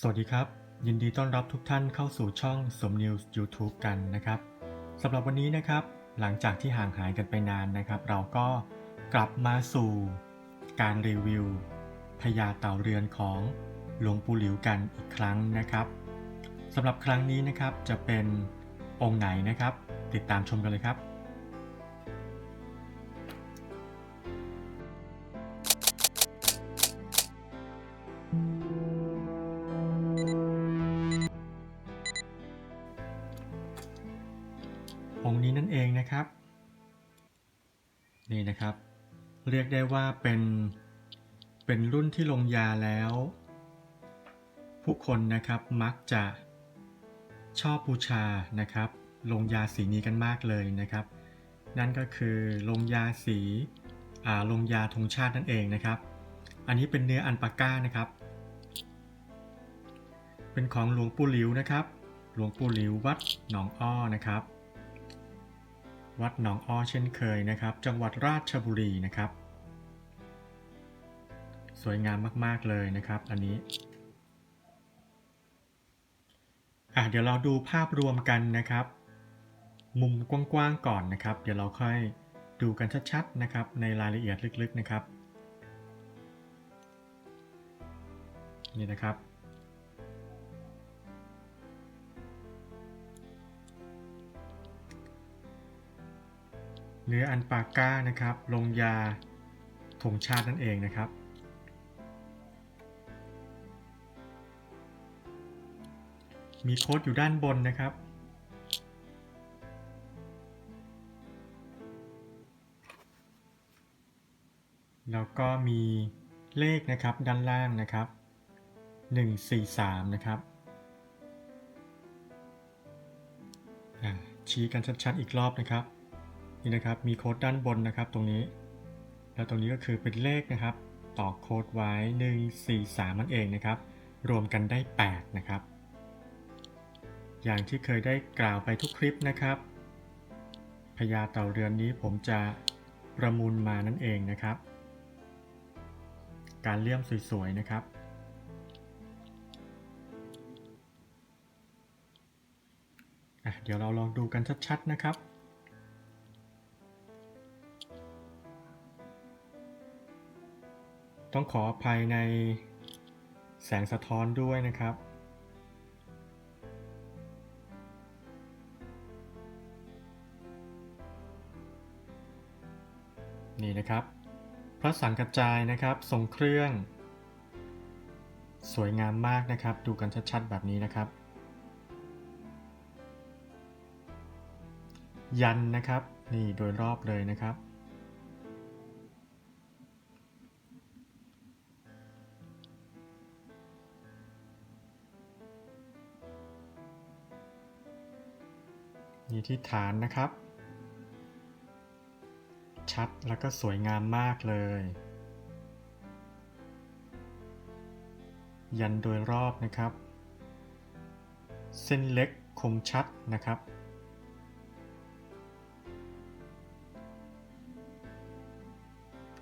สวัสดีครับ ยินดีต้อนรับทุกท่านเข้าสู่ช่องสมนิวส์ YouTube กันนะครับสำหรับวันนี้นะครับ หลังจากที่ห่างหายกันไปนานนะครับ เราก็กลับมาสู่การรีวิวพญาเต่าเรือนของหลวงปู่หลิวกันอีกครั้งนะครับสำหรับครั้งนี้นะครับจะเป็นองค์ไหนนะครับ ติดตามชมกันเลยครับ นะครับ นี่นะครับ เรียกได้ว่าเป็นเป็นรุ่นที่ลงยาแล้ว ผู้คนนะครับมักจะชอบบูชานะครับ ลงยาสีนี้กันมากเลยนะครับ นั่นก็คือลงยาสีอ่าลงยาธงชาตินั่นเองนะครับ อันนี้เป็นเนื้ออันปาก้านะครับ เป็นของหลวงปู่หลิวนะครับ หลวงปู่หลิววัดหนองอ้อนะครับ วัดหนองอ้อเช่นเคยนะครับ จังหวัดราชบุรีนะครับ สวยงามมากๆเลยนะครับ อันนี้อะเดี๋ยวเราดูภาพรวมกันนะครับ มุมกว้างๆก่อนนะครับ เดี๋ยวเราค่อยดูกันชัดๆนะครับ ในรายละเอียดลึกๆนะครับ นี่นะครับ เนื้ออันปาก้านะครับ ลงยาธงชาตินั่นเองนะครับ มีโค้ดอยู่ด้านบนนะครับ แล้วก็มีเลขนะครับด้านล่างนะครับ 143 นะครับชี้กันชัดๆอีกรอบนะครับ นี่นะครับมีโค้ดด้านบนนะครับตรงนี้ แล้วตรงนี้ก็คือเป็นเลขนะครับ ต่อโค้ดไว้ 143นั่นเองนะครับ รวมกันได้ 8 นะครับ อย่างที่เคยได้กล่าวไปทุกคลิปนะครับพญาเต่าเรือนนี้ผมจะประมูลมานั่นเองนะครับ การเลี่ยมสวยๆนะครับเดี๋ยวเราลองดูกันชัดๆนะครับ ต้องขออภัยในแสงสะท้อนด้วยนะครับ นี่นะครับ พระสังกระจายนะครับทรงเครื่อง สวยงามมากนะครับ ดูกันชัดๆแบบนี้นะครับ ยันนะครับ นี่โดยรอบเลยนะครับีที่ฐานนะครับ ชัดแล้วก็สวยงามมากเลย ยันโดยรอบนะครับ เส้นเล็กคมชัดนะครับ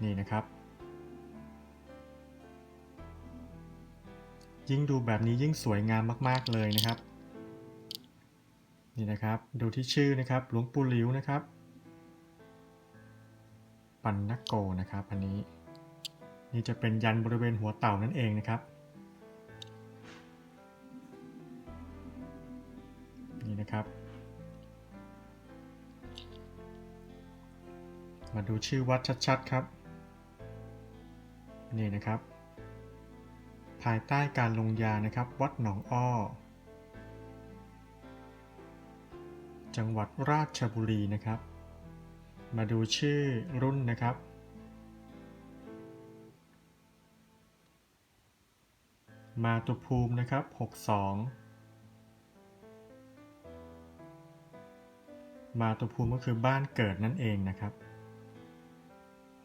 นี่นะครับ ยิ่งดูแบบนี้ยิ่งสวยงามมาก ๆ เลยนะครับ นี่นะครับ ดูที่ชื่อนะครับ หลวงปู่หลิวนะครับ ปันนโกนะครับ อันนี้ นี่จะเป็นยันบริเวณหัวเต่านั่นเองนะครับ นี่นะครับ มาดูชื่อวัดชัดๆครับ นี่นะครับ ภายใต้การลงยานะครับ วัดหนองอ้อ จังหวัดราชบุรีนะครับ มาดูชื่อรุ่นนะครับ มาตุภูมินะครับ 62 มาตุภูมิก็คือบ้านเกิดนั่นเองนะครับ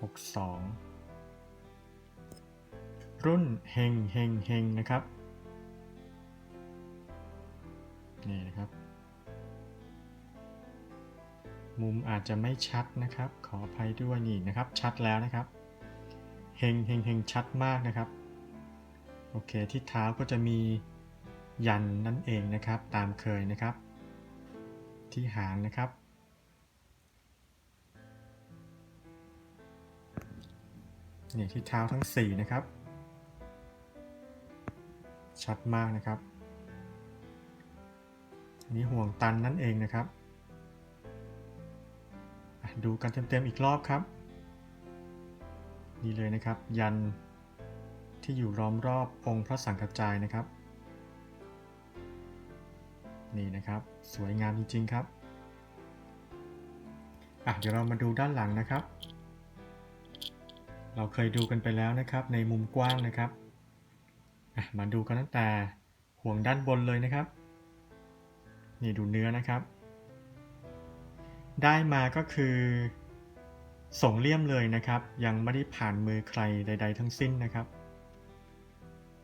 62 รุ่นเฮงเฮงเฮงนะครับ นี่นะครับ มุมอาจจะไม่ชัดนะครับ ขออภัยด้วยนี่นะครับ ชัดแล้วนะครับเฮงเฮงเฮงชัดมากนะครับ โอเคที่เท้าก็จะมียันนั่นเองนะครับ ตามเคยนะครับ ที่หางนะครับ นี่ที่เท้าทั้ง 4 นะครับ ชัดมากนะครับ อันนี้ห่วงตันนั่นเองนะครับ ดูกันเต็มๆอีกรอบครับ นี่เลยนะครับ ยันที่อยู่ล้อมรอบองค์พระสังฆจายนะครับ นี่นะครับ สวยงามจริง ๆ ครับอะเดี๋ยวเรามาดูด้านหลังนะครับ เราเคยดูกันไปแล้วนะครับ ในมุมกว้างนะครับอะมาดูกันตั้งแต่ห่วงด้านบนเลยนะครับ นี่ดูเนื้อนะครับ ได้มาก็คือส่งเลี่ยมเลยนะครับ ยังไม่ได้ผ่านมือใครใด ๆ ทั้งสิ้นนะครับ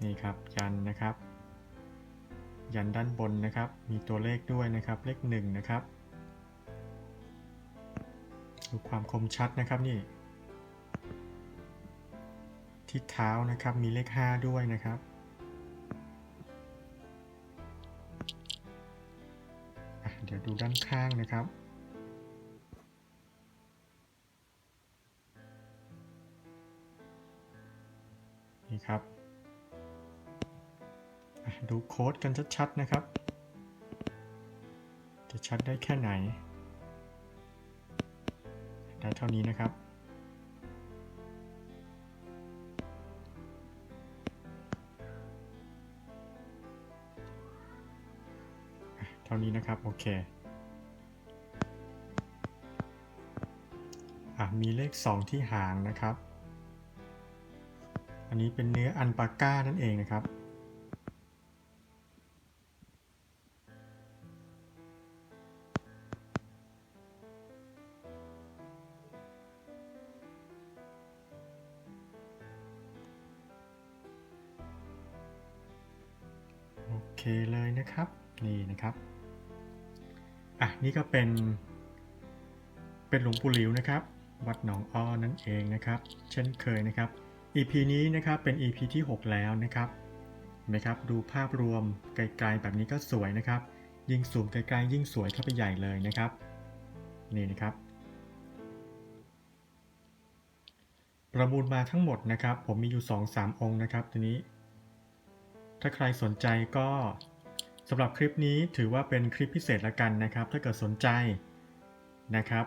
นี่ครับยันนะครับ ยันด้านบนนะครับ มีตัวเลขด้วยนะครับ เลขหนึ่งนะครับดูความคมชัดนะครับนี่ ที่เท้านะครับมีเลข 5 ด้วยนะครับ เดี๋ยวดูด้านข้างนะครับ ครับ ดูโค้ดกันชัดๆนะครับ จะชัดได้แค่ไหน ได้เท่านี้นะครับ เท่านี้นะครับ โอเคอะมีเลข 2 ที่หางนะครับ นนี้เป็นเนื้ออันปาก้านั่นเองนะครับ โอเคเลยนะครับ นี่นะครับ อะ นี่ก็เป็น เป็นหลวงปู่หลิวนะครับ วัดหนองอ้อนั่นเองนะครับ เช่นเคยนะครับ EP นี้นะครับเป็น EP ที่ 6 แล้วนะครับเห็นไหมครับดูภาพรวมไกลๆแบบนี้ก็สวยนะครับ ยิ่งสูงไกลๆยิ่งสวยเข้าไปใหญ่เลยนะครับ นี่นะครับ ประมูลมาทั้งหมดนะครับ ผมมีอยู่ 2-3 องค์นะครับทีนี้ ถ้าใครสนใจก็สำหรับคลิปนี้ถือว่าเป็นคลิปพิเศษละกันนะครับ ถ้าเกิดสนใจนะครับ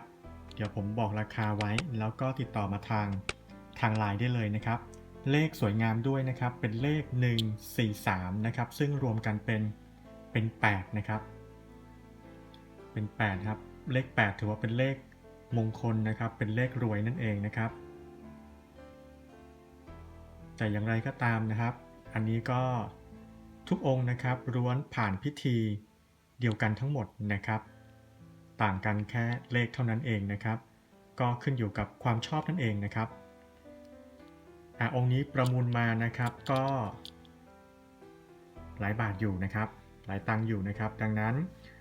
เดี๋ยวผมบอกราคาไว้แล้วก็ติดต่อมาทาง ทางไลน์ได้เลยนะครับ เลขสวยงามด้วยนะครับ เป็นเลข 143 นะครับ ซึ่งรวมกันเป็นเป็น 8 นะครับ เป็น 8 ครับ เลข 8 ถือว่าเป็นเลขมงคลนะครับ เป็นเลขรวยนั่นเองนะครับ แต่อย่างไรก็ตามนะครับ อันนี้ก็ทุกองค์นะครับล้วนผ่านพิธีเดียวกันทั้งหมดนะครับ ต่างกันแค่เลขเท่านั้นเองนะครับ ก็ขึ้นอยู่กับความชอบนั่นเองนะครับ อะองค์นี้ประมูลมานะครับก็ หลายบาทอยู่นะครับ หลายตังค์อยู่นะครับ ดังนั้น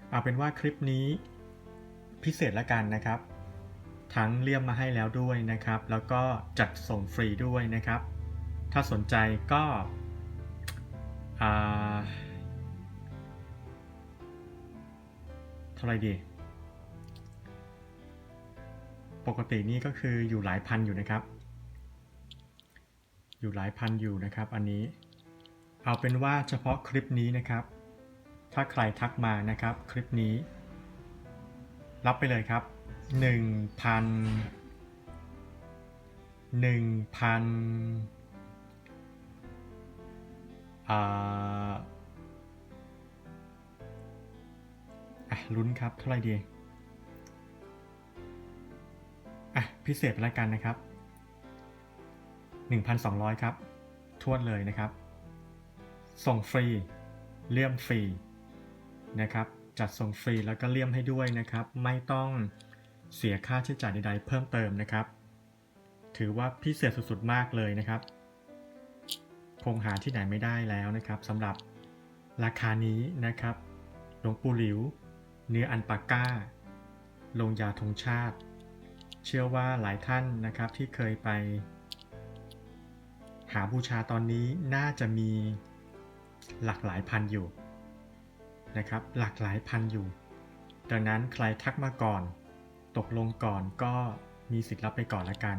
เอาเป็นว่าคลิปนี้พิเศษละกันนะครับ ทั้งเลี่ยมมาให้แล้วด้วยนะครับ แล้วก็จัดส่งฟรีด้วยนะครับ ถ้าสนใจก็อ่าเท่าไรดี ปกตินี่ก็คืออยู่หลายพันอยู่นะครับ อยู่หลายพันอยู่นะครับอันนี้ เอาเป็นว่าเฉพาะคลิปนี้นะครับ ถ้าใครทักมานะครับคลิปนี้ รับไปเลยครับ 1,000 1,000อ่าอะลุ้นครับเท่าไหร่ดีอะพิเศษไปแล้วกันนะครับ 1,200 ครับทวนเลยนะครับ ส่งฟรี เลี่ยมฟรีนะครับ จัดส่งฟรีแล้วก็เลี่ยมให้ด้วยนะครับ ไม่ต้องเสียค่าใช้จ่ายใด ๆ เพิ่มเติมนะครับ ถือว่าพิเศษสุดๆมากเลยนะครับ คงหาที่ไหนไม่ได้แล้วนะครับสำหรับราคานี้นะครับ หลวงปู่หลิว เนื้ออันปาก้า ลงยาธงชาติ เชื่อว่าหลายท่านนะครับที่เคยไปาบูชาตอนนี้น่าจะมีหลากหลายพันอยู่นะครับ หลากหลายพันอยู่ ดังนั้นใครทักมาก่อน ตกลงก่อนก็มีสิทธิ์รับไปก่อนละกัน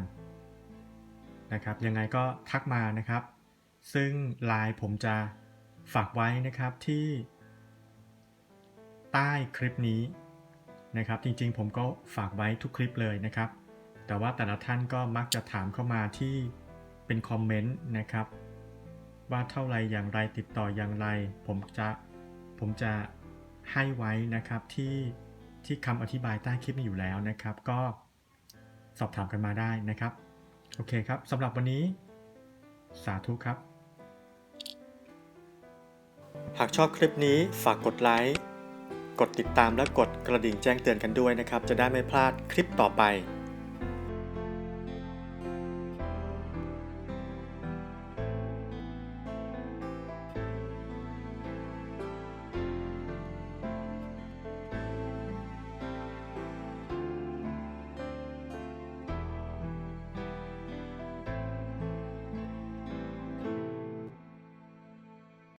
นะครับ ยังไงก็ทักมานะครับ ซึ่งลน์ผมจะฝากไว้นะครับที่ ใต้คลิปนี้นะครับ จริงๆผมก็ฝากไว้ทุกคลิปเลยนะครับ แต่ว่าแต่ละท่านก็มักจะถามเข้ามาที่ เป็นคอมเมนต์นะครับ ว่าเท่าไรอย่างไรติดต่ออย่างไร ผมจะผมจะให้ไว้นะครับที่ที่คำอธิบายใต้คลิปนี้อยู่แล้วนะครับ ก็สอบถามกันมาได้นะครับ โอเคครับสำหรับวันนี้ สาธุครับ หากชอบคลิปนี้ฝากกดไลค์กดติดตามและกดกระดิ่งแจ้งเตือนกันด้วยนะครับ จะได้ไม่พลาดคลิปต่อไป